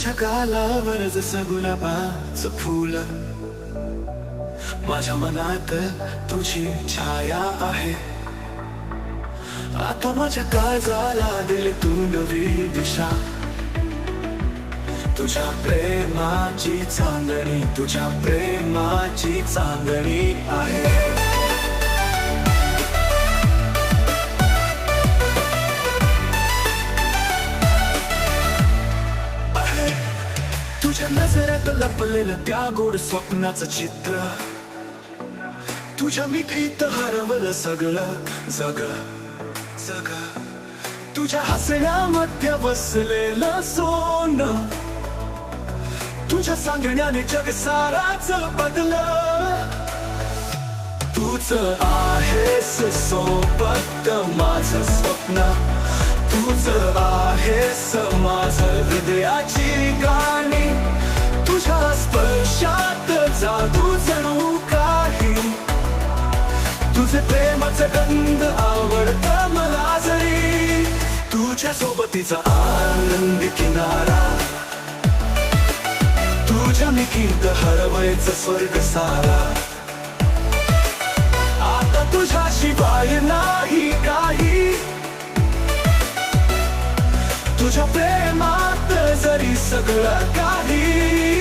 तुझ्या गालावर जसं गुलाबाचं फुल. माझ्या मनात तुझी छाया आहे. आता माझ्या काळजाला दिली तू नवी दिशा. तुझ्या प्रेमाची चांदणी तुझ्या प्रेमाची चांदणी आहे. तुझ्या नजरात लपलेलं त्या गोड स्वप्नाचं चित्र. तुझ्या मिठीत हरवलं सगळं जग जग तुझ्या हसण्यामध्ये बसलेलं सोनं. तुझ्या सांगण्याने जग साराच बदल तूच आहेस सोबत माझं स्वप्न. तूच आहेस माझं हृदयाची गाणी. तुझ्या स्पर्शात जादू जणू काही तुझे प्रेमाचं गंध आवडत मला जरी तुझ्या सोबतीचा आनंद किनारा तुझ्या मिकीत हरवायचं स्वर्ग सारा. आता तुझ्याशिवाय नाही काही. तुझ्या प्रेमात जरी सगळं काही.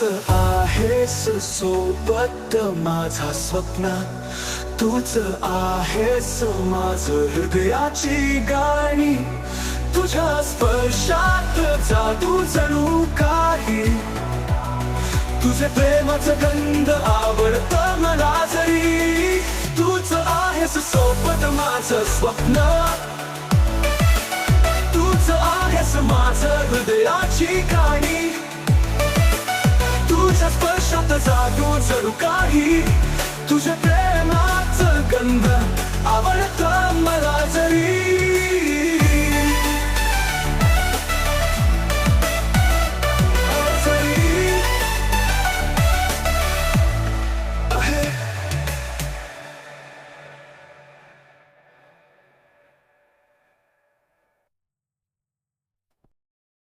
तूच आहेस सोबत माझा स्वप्न. तूच आहेस माझ हृदयाची गाणी. तुझ्या स्पर्शात जादू जणू काही. तुझे प्रेमाचं गंध आवडत मला जरी. तूच आहेस सोबत माझं स्वप्न. तूच आहेस माझं हृदयाची गाणी. जरू काही? तुझे प्रेम